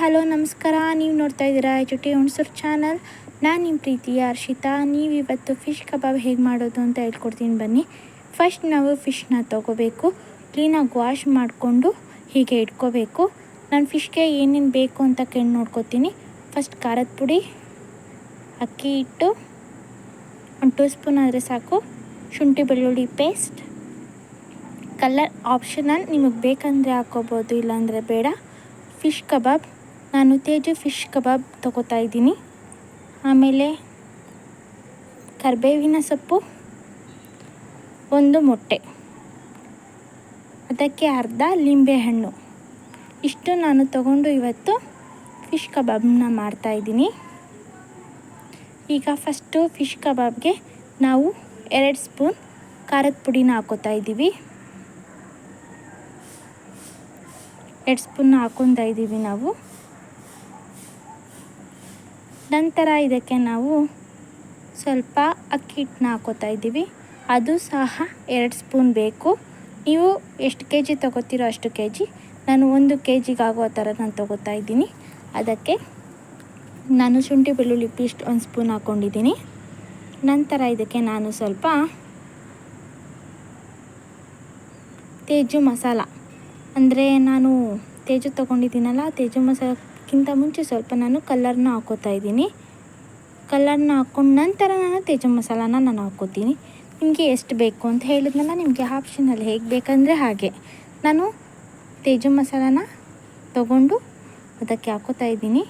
Hello, ನಮಸ್ಕಾರ. ನೀವು ನೋಡ್ತಾ ಇದ್ದೀರಾ ಚುಟಿ ಹುಣ್ಸೂರು ಚಾನಲ್. ನಾನು ನಿಮ್ಮ ಪ್ರೀತಿಯ ಹರ್ಷಿತಾ. ನೀವು ಇವತ್ತು ಫಿಶ್ ಕಬಾಬ್ ಹೇಗೆ ಮಾಡೋದು ಅಂತ ಹೇಳ್ಕೊಡ್ತೀನಿ ಬನ್ನಿ. ಫಸ್ಟ್ ನಾವು ಫಿಶ್ನ ತೊಗೋಬೇಕು. ಕ್ಲೀನಾಗಿ ವಾಶ್ ಮಾಡಿಕೊಂಡು ಹೀಗೆ ಇಟ್ಕೋಬೇಕು. ನಾನು ಫಿಶ್ಗೆ ಏನೇನು ಬೇಕು ಅಂತ ಕೇಳಿ ನೋಡ್ಕೋತೀನಿ. ಫಸ್ಟ್ ಖಾರದ ಪುಡಿ, ಅಕ್ಕಿ ಹಿಟ್ಟು, ಒಂದು ಟೂ ಸ್ಪೂನ್ ಆದರೆ ಸಾಕು. ಶುಂಠಿ ಬೆಳ್ಳುಳ್ಳಿ ಪೇಸ್ಟ್. ಕಲರ್ ಆಪ್ಷನಲ್, ನಿಮಗೆ ಬೇಕಂದರೆ ಹಾಕೋಬೋದು, ಇಲ್ಲಾಂದರೆ ಬೇಡ. ಫಿಶ್ ಕಬಾಬ್ ನಾನು ತೇಜು ಫಿಶ್ ಕಬಾಬ್ ತಗೋತಾ ಇದ್ದೀನಿ. ಆಮೇಲೆ ಕರಿಬೇವಿನ ಸೊಪ್ಪು, ಒಂದು ಮೊಟ್ಟೆ. ಅದಕ್ಕೆ ಅರ್ಧ ಲಿಂಬೆಹಣ್ಣು ಇಷ್ಟು ನಾನು ತಗೊಂಡು ಇವತ್ತು ಫಿಶ್ ಕಬಾಬ್ನ ಮಾಡ್ತಾಯಿದ್ದೀನಿ ಈಗ ಫಸ್ಟು ಫಿಶ್ ಕಬಾಬ್ಗೆ ನಾವು ಎರಡು ಸ್ಪೂನ್ ಖಾರದ ಪುಡಿನ ಹಾಕೋತಾ ಇದ್ದೀವಿ. ಎರಡು ಸ್ಪೂನ್ ಹಾಕೊತಾ ಇದ್ದೀವಿ ನಾವು. ನಂತರ ಇದಕ್ಕೆ ನಾವು ಸ್ವಲ್ಪ ಅಕ್ಕಿ ಹಿಟ್ಟನ್ನ ಹಾಕೋತಾ ಇದ್ದೀವಿ. ಅದು ಸಹ ಎರಡು ಸ್ಪೂನ್ ಬೇಕು. ನೀವು ಎಷ್ಟು ಕೆ ಜಿ ತೊಗೋತೀರೋ ಅಷ್ಟು ಕೆ ಜಿ ನಾನು ಒಂದು ಕೆ ಜಿಗಾಗೋ ಥರ ನಾನು ತೊಗೋತಾ ಇದ್ದೀನಿ. ಅದಕ್ಕೆ ನಾನು ಶುಂಠಿ ಬೆಳ್ಳುಳ್ಳಿ ಪೇಸ್ಟ್ ಒಂದು ಸ್ಪೂನ್ ಹಾಕ್ಕೊಂಡಿದ್ದೀನಿ ನಂತರ ಇದಕ್ಕೆ ನಾನು ಸ್ವಲ್ಪ ತೇಜು ಮಸಾಲ. ಅಂದರೆ ನಾನು ತೇಜು ತೊಗೊಂಡಿದ್ದೀನಲ್ಲ, ತೇಜು ಮಸಾಲಕ್ಕಿಂತ ಮುಂಚೆ ಸ್ವಲ್ಪ ನಾನು ಕಲ್ಲರ್ನ ಹಾಕೋತಾ ಇದ್ದೀನಿ. ಕಲ್ಲರ್ನ ಹಾಕ್ಕೊಂಡು ನಂತರ ನಾನು ತೇಜ ಮಸಾಲಾನ ನಾನು ಹಾಕೋತೀನಿ. ನಿಮಗೆ ಎಷ್ಟು ಬೇಕು ಅಂತ ಹೇಳಿದ್ನಲ್ಲ, ನಿಮಗೆ ಆಪ್ಷನಲ್ಲಿ ಹೇಗೆ ಬೇಕಂದರೆ ಹಾಗೆ. ನಾನು ತೇಜ ಮಸಾಲಾನ ತಗೊಂಡು ಅದಕ್ಕೆ ಹಾಕೋತಾ ಇದ್ದೀನಿ.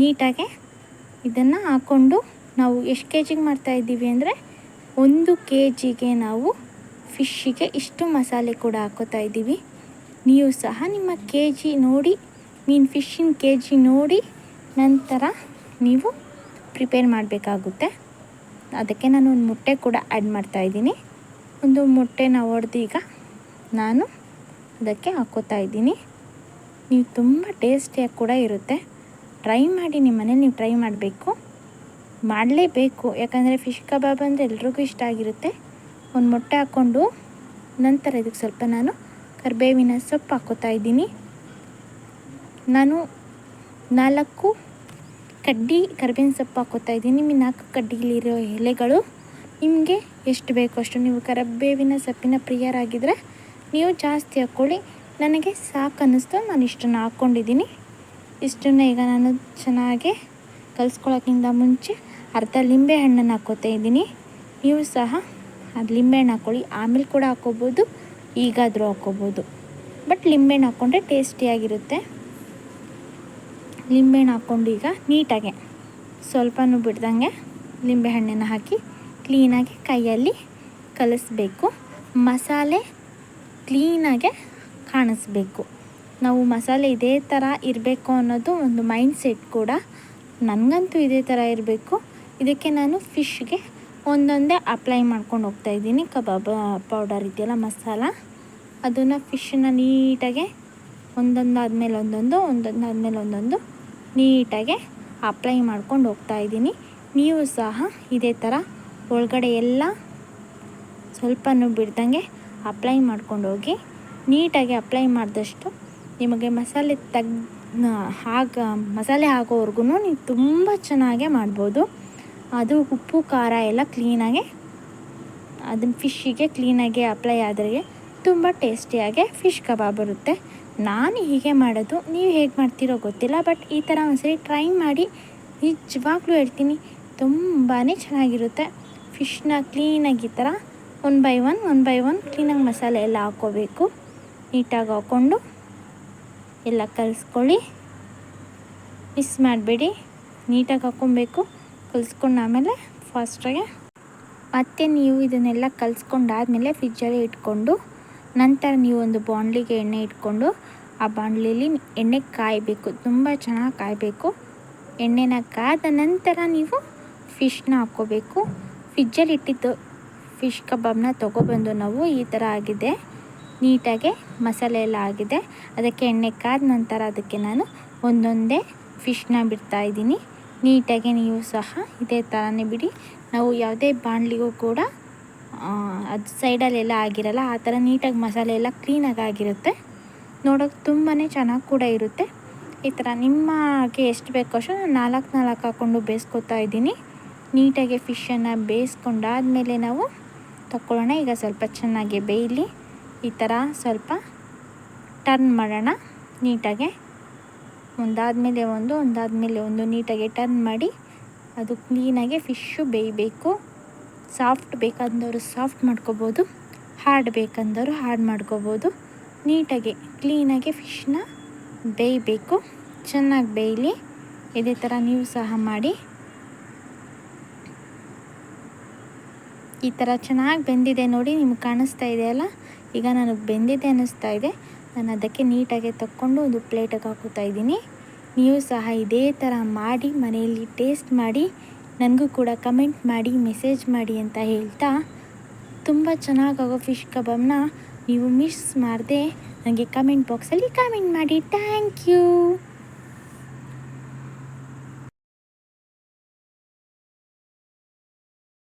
ನೀಟಾಗೆ ಇದನ್ನು ಹಾಕ್ಕೊಂಡು ನಾವು ಎಷ್ಟು ಕೆ ಜಿಗೆ ಮಾಡ್ತಾಯಿದ್ದೀವಿ ಅಂದರೆ ಒಂದು ಕೆ ಜಿಗೆ ನಾವು ಫಿಶ್ಶಿಗೆ ಇಷ್ಟು ಮಸಾಲೆ ಕೂಡ ಹಾಕೋತಾ ಇದ್ದೀವಿ. ನೀವು ಸಹ ನಿಮ್ಮ ಕೆ ಜಿ ನೋಡಿ ಮೀನು ಫಿಶ್ಶಿನ ಕೆ ಜಿ ನೋಡಿ ನಂತರ ನೀವು ಪ್ರಿಪೇರ್ ಮಾಡಬೇಕಾಗುತ್ತೆ. ಅದಕ್ಕೆ ನಾನು ಒಂದು ಮೊಟ್ಟೆ ಕೂಡ ಆ್ಯಡ್ ಮಾಡ್ತಾಯಿದ್ದೀನಿ ಒಂದು ಮೊಟ್ಟೆನ ಒಡೆದು ಈಗ ನಾನು ಅದಕ್ಕೆ ಹಾಕೋತಾ ಇದ್ದೀನಿ. ನೀವು ತುಂಬ ಟೇಸ್ಟಿಯಾಗಿ ಕೂಡ ಇರುತ್ತೆ. ಟ್ರೈ ಮಾಡಿ ನಿಮ್ಮ ಮನೇಲಿ ನೀವು ಟ್ರೈ ಮಾಡಬೇಕು. ಮಾಡಲೇಬೇಕು. ಯಾಕಂದರೆ ಫಿಶ್ ಕಬಾಬ್ ಅಂದರೆ ಎಲ್ರಿಗೂ ಇಷ್ಟ ಆಗಿರುತ್ತೆ. ಒಂದು ಮೊಟ್ಟೆ ಹಾಕ್ಕೊಂಡು ನಂತರ ಇದಕ್ಕೆ ಸ್ವಲ್ಪ ನಾನು ಕರಿಬೇವಿನ ಸೊಪ್ಪು ಹಾಕೋತಾ ಇದ್ದೀನಿ. ನಾನು ನಾಲ್ಕು ಕಡ್ಡಿ ಕರಿಬೇವಿನ ಸೊಪ್ಪು ಹಾಕೋತಾ ಇದ್ದೀನಿ. ನಿಮಗೆ ನಾಲ್ಕು ಕಡ್ಡಿಲಿರೋ ಎಲೆಗಳು ನಿಮಗೆ ಎಷ್ಟು ಬೇಕೋ ಅಷ್ಟು ನೀವು ಕರಿಬೇವಿನ ಸೊಪ್ಪಿನ ಪ್ರಿಯರಾಗಿದ್ದರೆ ನೀವು ಜಾಸ್ತಿ ಹಾಕ್ಕೊಳ್ಳಿ. ನನಗೆ ಸಾಕು ಅನ್ನಿಸ್ತು. ನಾನು ಇಷ್ಟನ್ನು ಹಾಕ್ಕೊಂಡಿದ್ದೀನಿ. ಇಷ್ಟನ್ನು ಈಗ ನಾನು ಚೆನ್ನಾಗಿ ಕಲಿಸ್ಕೊಳ್ಳೋಕ್ಕಿಂತ ಮುಂಚೆ ಅರ್ಧ ಲಿಂಬೆ ಹಣ್ಣನ್ನು ಹಾಕ್ಕೋತಾ ಇದ್ದೀನಿ. ನೀವು ಸಹ ಅದು ಲಿಂಬೆಹಣ್ಣು ಹಾಕ್ಕೊಳ್ಳಿ. ಆಮೇಲೆ ಕೂಡ ಹಾಕ್ಕೋಬೋದು. ಈಗಾದರೂ ಹಾಕ್ಕೋಬೋದು. ಬಟ್ ಲಿಂಬೆಹಣ್ಣು ಹಾಕ್ಕೊಂಡ್ರೆ ಟೇಸ್ಟಿಯಾಗಿರುತ್ತೆ. ಲಿಂಬೆಹಣ್ಣು ಹಾಕ್ಕೊಂಡು ಈಗ ನೀಟಾಗೆ ಸ್ವಲ್ಪನೂ ಬಿಡ್ದಂಗೆ ಲಿಂಬೆಹಣ್ಣನ್ನು ಹಾಕಿ ಕ್ಲೀನಾಗಿ ಕೈಯಲ್ಲಿ ಕಲಿಸ್ಬೇಕು. ಮಸಾಲೆ ಕ್ಲೀನಾಗೆ ಕಾಣಿಸ್ಬೇಕು. ನಾವು ಮಸಾಲೆ ಇದೇ ಥರ ಇರಬೇಕು ಅನ್ನೋದು ಒಂದು ಮೈಂಡ್ ಸೆಟ್ ಕೂಡ ನನಗಂತೂ ಇದೇ ಥರ ಇರಬೇಕು. ಇದಕ್ಕೆ ನಾನು ಫಿಶ್ಗೆ ಒಂದೊಂದೇ ಅಪ್ಲೈ ಮಾಡ್ಕೊಂಡು ಹೋಗ್ತಾ ಇದ್ದೀನಿ. ಕಬಾಬ್ ಪೌಡರ್ ಇದೆಯಲ್ಲ, ಮಸಾಲ. ಅದನ್ನು ಫಿಶನ್ನ ನೀಟಾಗೆ ಒಂದೊಂದಾದ್ಮೇಲೆ ಒಂದೊಂದು ಒಂದೊಂದಾದ್ಮೇಲೆ ಒಂದೊಂದು ನೀಟಾಗೆ ಅಪ್ಲೈ ಮಾಡ್ಕೊಂಡು ಹೋಗ್ತಾ ಇದ್ದೀನಿ. ನೀವು ಸಹ ಇದೇ ಥರ ಒಳಗಡೆ ಎಲ್ಲ ಸ್ವಲ್ಪನೂ ಬಿಡ್ದಂಗೆ ಅಪ್ಲೈ ಮಾಡ್ಕೊಂಡು ಹೋಗಿ, ನೀಟಾಗಿ ಅಪ್ಲೈ ಮಾಡಿದಷ್ಟು ನಿಮಗೆ ಮಸಾಲೆ ತಗ್ ಆಗ ಮಸಾಲೆ ಹಾಕೋವರೆಗೂ ನೀವು ತುಂಬ ಚೆನ್ನಾಗೆ ಮಾಡ್ಬೋದು. ಅದು ಉಪ್ಪು, ಖಾರ ಎಲ್ಲ ಕ್ಲೀನಾಗೆ ಅದನ್ನ ಫಿಶ್ಶಿಗೆ ಕ್ಲೀನಾಗಿ ಅಪ್ಲೈ ಆದರೆ ತುಂಬ ಟೇಸ್ಟಿಯಾಗಿ ಫಿಶ್ ಕಬಾಬ್ ಬರುತ್ತೆ ನಾನು ಹೀಗೆ ಮಾಡೋದು, ನೀವು ಹೇಗೆ ಮಾಡ್ತೀರೋ ಗೊತ್ತಿಲ್ಲ ಬಟ್ ಈ ಥರ ಒಂದ್ಸರಿ ಟ್ರೈ ಮಾಡಿ, ನಿಜವಾಗ್ಲೂ ಹೇಳ್ತೀನಿ ತುಂಬಾ ಚೆನ್ನಾಗಿರುತ್ತೆ. ಫಿಶ್ನ ಕ್ಲೀನಾಗಿ ಈ ಥರ one by one one by one ಕ್ಲೀನಾಗಿ ಮಸಾಲೆ ಎಲ್ಲ ಹಾಕ್ಕೋಬೇಕು. ನೀಟಾಗಿ ಹಾಕ್ಕೊಂಡು ಎಲ್ಲ ಕಲಿಸ್ಕೊಳ್ಳಿ. ಮಿಸ್ ಮಾಡಬೇಡಿ, ನೀಟಾಗಿ ಹಾಕ್ಕೊಬೇಕು. ಕಲಿಸ್ಕೊಂಡು ಆಮೇಲೆ ಫಾಸ್ಟಾಗೆ ಮತ್ತು ನೀವು ಇದನ್ನೆಲ್ಲ ಕಲಿಸ್ಕೊಂಡಾದಮೇಲೆ ಫ್ರಿಜ್ಜಲ್ಲಿ ಇಟ್ಕೊಂಡು ನಂತರ ನೀವು ಒಂದು ಬಾಣಲಿಗೆ ಎಣ್ಣೆ ಇಟ್ಕೊಂಡು ಆ ಬಾಣಲಿಲಿ ಎಣ್ಣೆ ಕಾಯಬೇಕು. ತುಂಬ ಚೆನ್ನಾಗಿ ಕಾಯಬೇಕು. ಎಣ್ಣೆನ ಕಾದ ನಂತರ ನೀವು ಫಿಶ್ನ ಹಾಕ್ಕೋಬೇಕು. ಫ್ರಿಜ್ಜಲ್ಲಿ ಇಟ್ಟಿದ್ದು ಫಿಶ್ ಕಬಾಬ್ನ ತೊಗೊಬಂದು ನಾವು ಈ ಥರ ಆಗಿದೆ. ನೀಟಾಗಿ ಮಸಾಲೆ ಎಲ್ಲ ಆಗಿದೆ. ಅದಕ್ಕೆ ಎಣ್ಣೆ ಕಾದ ನಂತರ ಅದಕ್ಕೆ ನಾನು ಒಂದೊಂದೇ ಫಿಶ್ನ ಬಿಡ್ತಾಯಿದ್ದೀನಿ ನೀಟಾಗಿ ನೀವು ಸಹ ಇದೇ ಥರನೇ ಬಿಡಿ. ನಾವು ಯಾವುದೇ ಬಾಣಲಿಗೂ ಕೂಡ ಅದು ಸೈಡಲ್ಲೆಲ್ಲ ಆಗಿರಲ್ಲ, ಆ ಥರ ನೀಟಾಗಿ ಮಸಾಲೆ ಎಲ್ಲ ಕ್ಲೀನಾಗಿ ಆಗಿರುತ್ತೆ. ನೋಡೋಕೆ ತುಂಬಾ ಚೆನ್ನಾಗಿ ಕೂಡ ಇರುತ್ತೆ. ಈ ಥರ ನಿಮಗೆ ಎಷ್ಟು ಬೇಕೋ ಅಷ್ಟು ನಾನು ನಾಲ್ಕು ನಾಲ್ಕು ಹಾಕ್ಕೊಂಡು ಬೇಯಿಸ್ಕೊತಾ ಇದ್ದೀನಿ. ನೀಟಾಗಿ ಫಿಶನ್ನು ಬೇಯಿಸ್ಕೊಂಡಾದಮೇಲೆ ನಾವು ತಗೊಳ್ಳೋಣ ಈಗ ಸ್ವಲ್ಪ ಚೆನ್ನಾಗಿ ಬೇಯಲಿ. ಈ ಥರ ಸ್ವಲ್ಪ ಟರ್ನ್ ಮಾಡೋಣ. ನೀಟಾಗೆ ಒಂದಾದಮೇಲೆ ಒಂದು ಒಂದಾದಮೇಲೆ ಒಂದು ನೀಟಾಗಿ ಟರ್ನ್ ಮಾಡಿ, ಅದು ಕ್ಲೀನಾಗಿ ಫಿಶ್ಶು ಬೇಯಬೇಕು ಸಾಫ್ಟ್ ಬೇಕಂದವರು ಸಾಫ್ಟ್ ಮಾಡ್ಕೋಬೋದು, ಹಾರ್ಡ್ ಬೇಕಂದವರು ಹಾರ್ಡ್ ಮಾಡ್ಕೋಬೋದು. ನೀಟಾಗಿ, ಕ್ಲೀನಾಗಿ ಫಿಶ್ನ ಬೇಯಬೇಕು. ಚೆನ್ನಾಗಿ ಬೇಯಲಿ, ಇದೇ ಥರ ನೀವು ಸಹ ಮಾಡಿ. ಈ ಥರ ಚೆನ್ನಾಗಿ ಬೆಂದಿದೆ ನೋಡಿ, ನಿಮ್ಗೆ ಕಾಣಿಸ್ತಾ ಇದೆಯಲ್ಲ ಈಗ ನನಗೆ ಬೆಂದಿದೆ ಅನ್ನಿಸ್ತಾ ಇದೆ. ನಾನು ಅದಕ್ಕೆ ನೀಟಾಗಿ ತಕ್ಕೊಂಡು ಒಂದು ಪ್ಲೇಟಿಗೆ ಹಾಕೋತಾ ಇದ್ದೀನಿ. ನೀವು ಸಹ ಇದೇ ಥರ ಮಾಡಿ, ಮನೆಯಲ್ಲಿ ಟೇಸ್ಟ್ ಮಾಡಿ ನನಗೂ ಕೂಡ ಕಮೆಂಟ್ ಮಾಡಿ, ಮೆಸೇಜ್ ಮಾಡಿ ಅಂತ ಹೇಳ್ತಾ ತುಂಬ ಚೆನ್ನಾಗಾಗೋ ಫಿಶ್ ಕಬಾಬ್ನ ನೀವು ಮಿಸ್ ಮಾಡದೆ ನನಗೆ ಕಮೆಂಟ್ ಬಾಕ್ಸಲ್ಲಿ ಕಮೆಂಟ್ ಮಾಡಿ. Thank you.